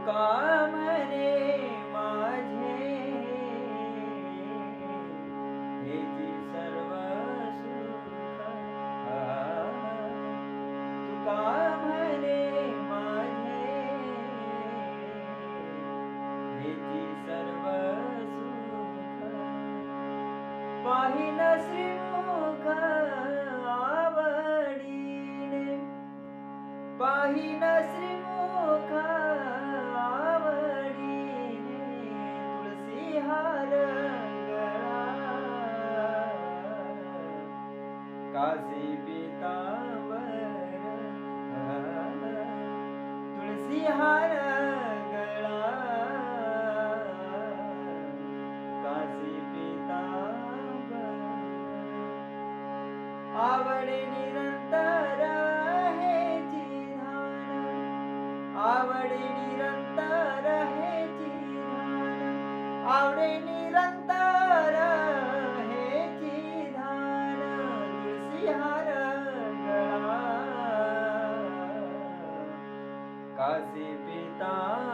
कामरे माझे। हे जी सर्व तुका माझे। हे जी सर्व सुख। पाहिला श्रीमुख पाहिन श्रीमुख आवडीने तुळसी हार गळा काशी पितांबर तुळसी हार गळा काशी पितांबर आवडे निरंतर આવડે નિરંતર હે જીધાન આવડે નિરંતર હે જીધાન તુલસીહાર ગળા. કાશી પિતા